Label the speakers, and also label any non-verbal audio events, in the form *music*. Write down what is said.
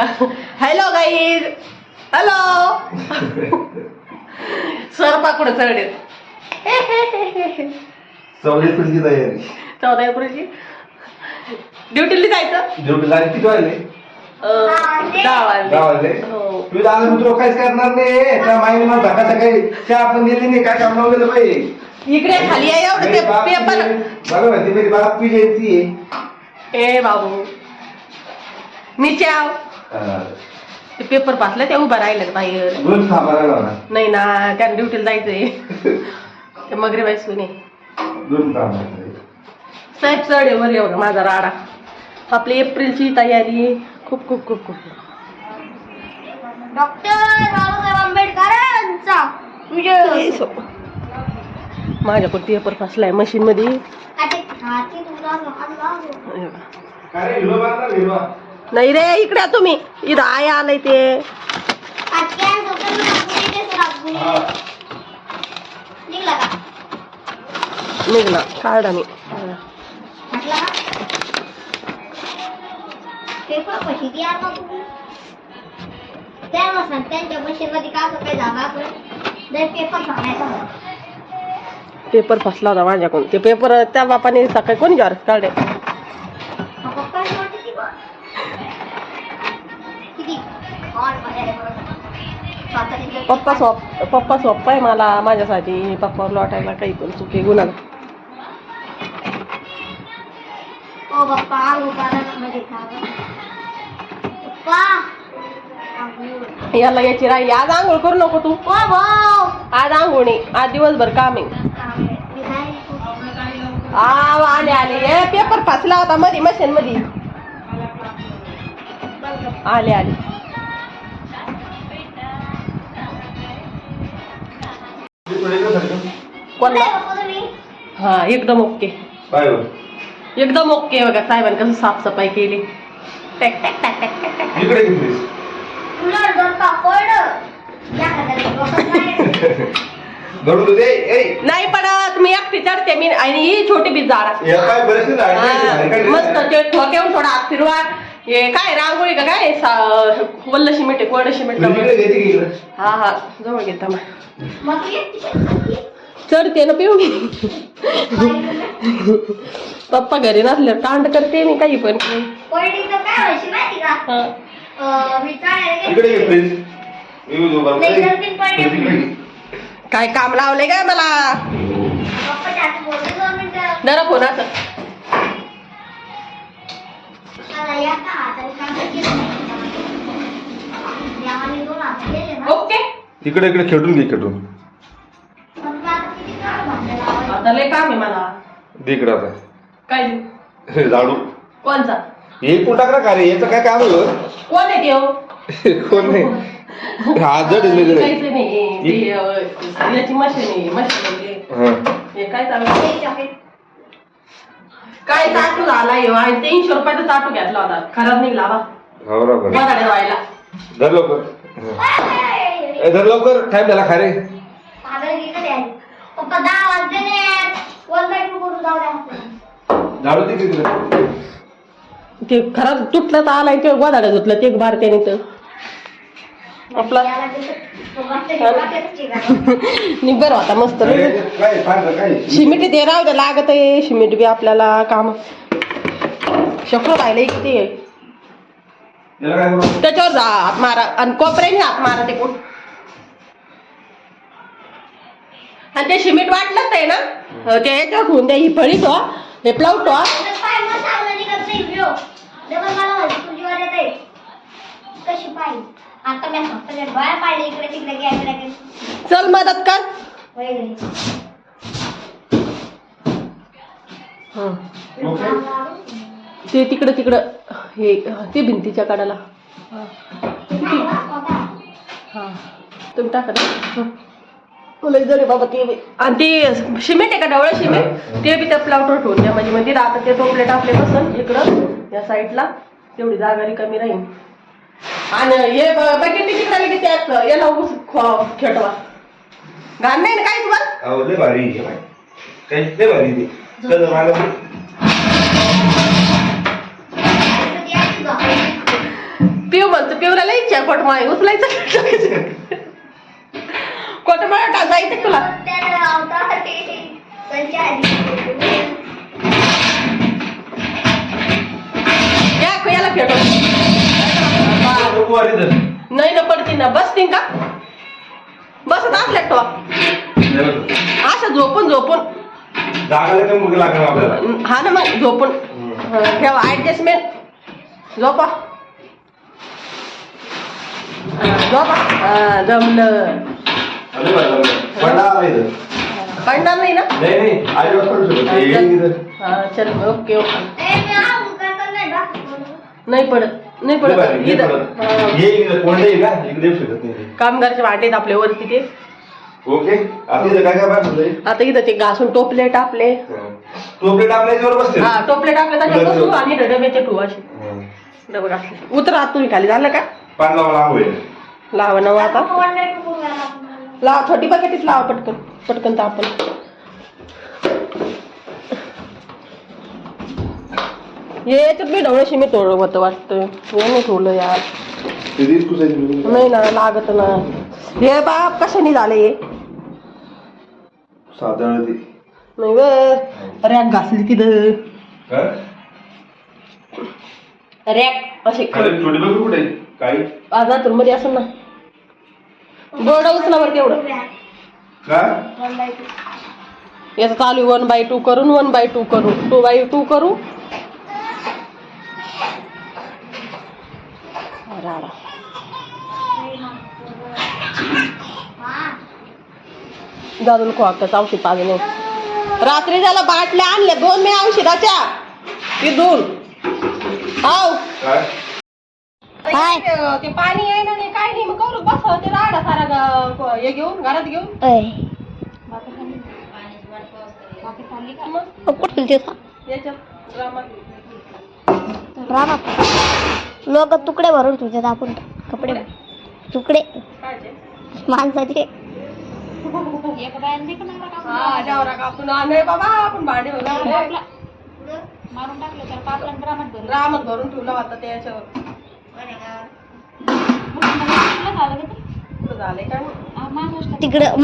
Speaker 1: Hello guys hello स्वयंपाकुड चढेल.
Speaker 2: चौदा एप्रिलची तयारी.
Speaker 1: चौदा एप्रिलची ड्युटीला जायचं?
Speaker 2: ड्युटी झाली किती वाजले?
Speaker 1: अं, दहा वाजले.
Speaker 2: दहा वाजले.
Speaker 1: हो.
Speaker 2: तुम्ही दादा मित्र काहीच करणार नाही. त्या माईने मला धक्का सकाळी चहा पण दिली नाही. काय काम पाहिजे
Speaker 1: इकडे खाली आहे एवढं ते पेपर.
Speaker 2: बघा माहिती मेरी बाप पी जयंती आहे
Speaker 1: ए बाबू. आव
Speaker 2: हा.
Speaker 1: ते पेपर पासलं ते उभं राहिलं बाहेर. नाही ना त्याला ड्युटीला जायचंय. ते मगरे बाई सुने साहेब चढ वर एवढं माझा राडा. आपली एप्रिलची तयारी. खूप खूप खूप खूप.
Speaker 3: डॉक्टर बाबासाहेब आंबेडकरांचा विजय.
Speaker 1: असो. माझ्याकडे पेपर फासलाय मशीन मध्ये. नाही रे इकडे तुम्ही. इथं आय आलंय ते.
Speaker 3: निघला
Speaker 1: काढा मी.
Speaker 3: पेपर जर
Speaker 1: फासला होता माझ्याकडून. ते पेपर त्या बापाने सकाळी कोणी ज्वार काढे पप्पा सोप पप्पा सोप्पा आहे मला माझ्यासाठी पप्पावर लोटायला काही पण चुकी गुन्हा
Speaker 3: ओ. पप्पा! अंघोळ.
Speaker 1: याला याची राहिली आज आंघोळ करू नको तू. आज आंघोळ नाही आज दिवसभर काम. आहे आले आले. पेपर फासला होता मध्ये मशीन मध्ये आले आले. कोणला हा एकदम ओके.
Speaker 2: हो?
Speaker 1: एकदम ओके बघा साहेबांनी कसं साफसफाई केली. टॅक टॅक टॅक टॅक टॅक टॅक.
Speaker 3: नाही.
Speaker 1: पडत मी एकटी चढते मी आणि ही छोटी बी झाड
Speaker 2: नाही
Speaker 1: मस्त ते ठोक्यावर थोडा फिरवा. हे काय रांगोळी का काय? सा- वल्ल शिमेट आहे कोरडं शिमेट
Speaker 2: इकडे
Speaker 1: हा हा जवळ घेता मग
Speaker 3: चढते.
Speaker 1: चढते ना पिऊ. मी पप्पा घरी नसल्यावर कांड करते मी काही पण.
Speaker 3: काय
Speaker 1: हा. काम लावलंय काय मला. जरा फोन
Speaker 3: ना.
Speaker 1: ओके.
Speaker 2: इकडे इकडे खेळून घे खेळून.
Speaker 3: आता
Speaker 1: लय काम आहे मला.
Speaker 2: दे इकडे आता.
Speaker 1: काय?
Speaker 2: झाडू.
Speaker 1: कोणचा
Speaker 2: हे कोण टाकणार का रे? याचं काय काम आहे हो?
Speaker 1: कोण आहे ते हो? *laughs*
Speaker 2: कोण नाही. हा जड आहे लय
Speaker 1: काहीच नाही ते, अं, याची मशीन आहे मशीन आहे.
Speaker 2: हा.
Speaker 1: हे काय चालू
Speaker 3: चॉकलेट.
Speaker 1: काय चाटू झाला? आणि तीनशे रुपयाचा चाटू घेतला होता. खराब निघला बा
Speaker 2: हो
Speaker 1: व्हायला
Speaker 2: धर लवकर. हा. ए, धर लवकर. टाइम झाला खा रे?
Speaker 3: पप्पा दहा वाजले नाही वन बाय टू करून जाऊ द्या
Speaker 2: झाडू दे तिकडे
Speaker 1: ते खराब तुटलं तर आलाय ते गोदाड्या धुतलं ते बार त्याने तर. आपला.
Speaker 3: याला देतो. तो बसते, बसते, चिकन.
Speaker 1: निब्बर होता मस्त.
Speaker 2: अरे, काय फार काय?
Speaker 1: शिमिट ते राहू दे लागत आहे. शिमिट बी आपल्याला काम. शकलो राहिले किती आहे
Speaker 2: याला काय करू?
Speaker 1: त्याच्यावर जा हात मारा. आणि कोपऱ्याने हात मारा ते कोण? आणि ते शिमिट वाटलंच आहे ना? अं, ते याच्यावर ठेवून द्या ही फळी तो. हे
Speaker 3: घ्यायला लागेल
Speaker 1: चल मदत कर. हं. ते तिकडं तिकडं. हे ते भिंतीच्या कडाला. हा. तुम्ही टाका हं. बाबा ते बी- आणि ते सिमेंट आहे का डवळं सिमेंट ते बी त्या प्लाउटवर ठेवून द्या. म्हणजे म्हणजे आता ते टोपले टाकले बसन इकडं या साईडला तेवढी जागा रिकामी राहील आणि हे बकेट तिकडे आले की त्यात याला ख- खेटवा. घाण नाही ना काहीच बस
Speaker 2: अहो लय भारी आहे बाई. काही लय भारी आहे ते. चल मला
Speaker 1: पिऊ म्हणतो कोटमाळे उचलायचं कोटमाळे टाकायचं तुला
Speaker 3: त्याला लावता ते त्यांच्या आधी
Speaker 1: या याला फेटो. नाही ना पडती ना. बसतील का? बसत असल्या तो. असं झोपून झोपून. हा ना मग झोपून. ठेवा ऍडजस्टमेंट झोपा. झोपा. जमलं.
Speaker 2: पडला आला इथं.
Speaker 1: पडणार नाही ना
Speaker 2: नाही नाही आजीबात पडू शकत नाही. येईल इथं.
Speaker 1: हा चल ओके ओके
Speaker 3: ए, मी मुलगा तर नाही.
Speaker 1: नाही पडत नाही
Speaker 2: नाही
Speaker 1: पडत
Speaker 2: बरं, नाही
Speaker 1: इथं
Speaker 2: पडत.
Speaker 1: हा.
Speaker 2: येईल का? इकडे येऊ शकत नाही.
Speaker 1: कामगारचे आपल्या वरती ते
Speaker 2: ओके आता इथं काय काय पाहिजे
Speaker 1: आता इथं ते घासून टोपले टापले
Speaker 2: तो प्लेट आपल्या याच्यावर बसते
Speaker 1: हा टोपले टाकले त्याच्यात बसू आणि डब्याचे ठेवू असे
Speaker 2: हं.
Speaker 1: डबं उतरा आत तुम्ही खाली झालं का
Speaker 2: पाच लावा लांब होईल
Speaker 1: लावा नवा आता
Speaker 3: आपण आपण.
Speaker 1: लावा छोटी बकेटीत लावा पटकन पटकन तापल हे याच्यात मी ढवळशी मी तोड होतं वाटतं. हे नाही ठेवलं यार. नाही ना लागत ना. हे बाप कशाने झाले हे?
Speaker 2: साधारण ती
Speaker 1: नाही व रॅक घासली तिथं.
Speaker 2: काय?
Speaker 1: रॅक असे
Speaker 2: छोटी बघ कुठे? काही?
Speaker 1: आजातून मध्ये असं ना. बोर्ड उचलावर तेवढं.
Speaker 2: काय.
Speaker 1: याचं चालू वन बाय टू करून वन बाय टू करू. टू बाय टू करू.
Speaker 3: हा.
Speaker 1: दादूला खोकताचं औषध नाही रात्री त्याला बाटल्या आणल्या दोन मी औषधाच्या. तिथून हाव.
Speaker 2: काय?
Speaker 1: ते पाणी आहे ना काय नाही मग करू बस ते राडा सारा ग- हे घेऊन घरात घेऊन. मग
Speaker 3: कुठे गेलते का?
Speaker 1: याच्यात रामात.
Speaker 3: रानात लोक तुकडे भरून ठेवतात आपण कपडे तुकडे?
Speaker 1: काय?
Speaker 3: माणसाचे.
Speaker 1: हा जावरा कापून आणय बाबा आपण भांडे वगैरे
Speaker 3: मारून टाकले तर भरून.
Speaker 1: रामात भरून ठेवला होता ते
Speaker 3: तिकडं